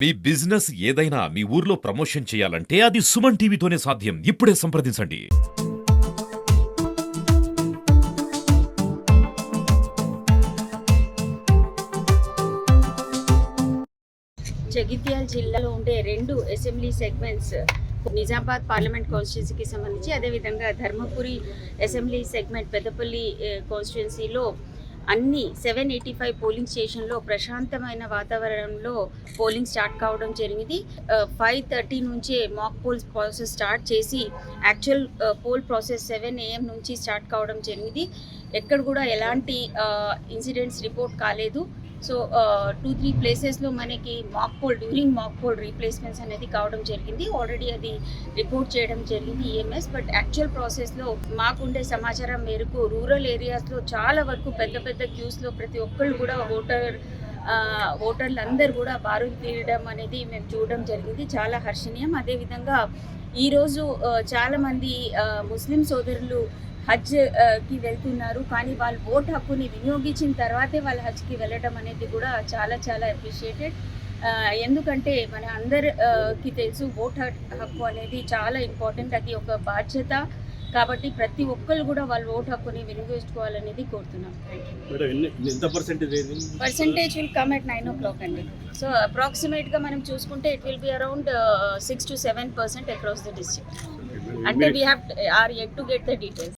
మీ business ఏదైనా మీ ఊర్లో promotion చేయాలంటే అది సుమన్ టీవీతోనే సాధ్యం. ఇప్పుడే సంప్రదించండి. జగిత్యాల జిల్లాలో ఉండే రెండు అసెంబ్లీ సెగ్మెంట్స్ నిజామాబాద్ పార్లమెంట్ కాన్స్టిట్యున్సీకి సంబంధించి అదేవిధంగా ధర్మపురి అసెంబ్లీ సెగ్మెంట్ పెద్దపల్లి కాన్స్టిట్యున్సీలో అన్ని సెవెన్ ఎయిటీ ఫైవ్ పోలింగ్ స్టేషన్లో ప్రశాంతమైన వాతావరణంలో పోలింగ్ స్టార్ట్ కావడం జరిగింది. ఫైవ్ థర్టీ నుంచే మాక్ పోల్స్ ప్రాసెస్ స్టార్ట్ చేసి actual poll process seven AM నుంచి స్టార్ట్ కావడం జరిగింది. ఎక్కడ కూడా ఎలాంటి ఇన్సిడెంట్స్ రిపోర్ట్ కాలేదు. సో టూ త్రీ ప్లేసెస్లో మనకి mock poll during mock poll replacements అనేది కావడం జరిగింది. ఆల్రెడీ అది రిపోర్ట్ చేయడం జరిగింది ఈఎంఎస్ బట్ యాక్చువల్ ప్రాసెస్లో మాకుండే సమాచారం మేరకు రూరల్ ఏరియాస్లో చాలా వరకు పెద్ద పెద్ద క్యూస్లో ప్రతి ఒక్కళ్ళు కూడా ఓటర్ ఓటర్లు అందరు కూడా బారులు తీయడం అనేది మేము చూడడం జరిగింది. చాలా హర్షణీయం. అదేవిధంగా ఈరోజు చాలామంది ముస్లిం సోదరులు హజ్కి వెళ్తున్నారు. కానీ వాళ్ళు ఓట్ హక్కుని వినియోగించిన తర్వాతే వాళ్ళ హజ్కి వెళ్ళడం అనేది కూడా చాలా చాలా అప్రిషియేటెడ్ ఎందుకంటే మన అందరికి తెలుసు ఓట్ హక్- హక్కు అనేది చాలా ఇంపార్టెంట్ అది ఒక బాధ్యత. కాబట్టి ప్రతి ఒక్కరు కూడా వాళ్ళ ఓట్ హక్కుని వినియోగించుకోవాలనేది కోరుతున్నాం. Percentage will come at nine o'clock అండి. సో అప్రాక్సిమేట్గా మనం చూసుకుంటే it will be around six to seven percent across the district అంటే we have are yet to get the details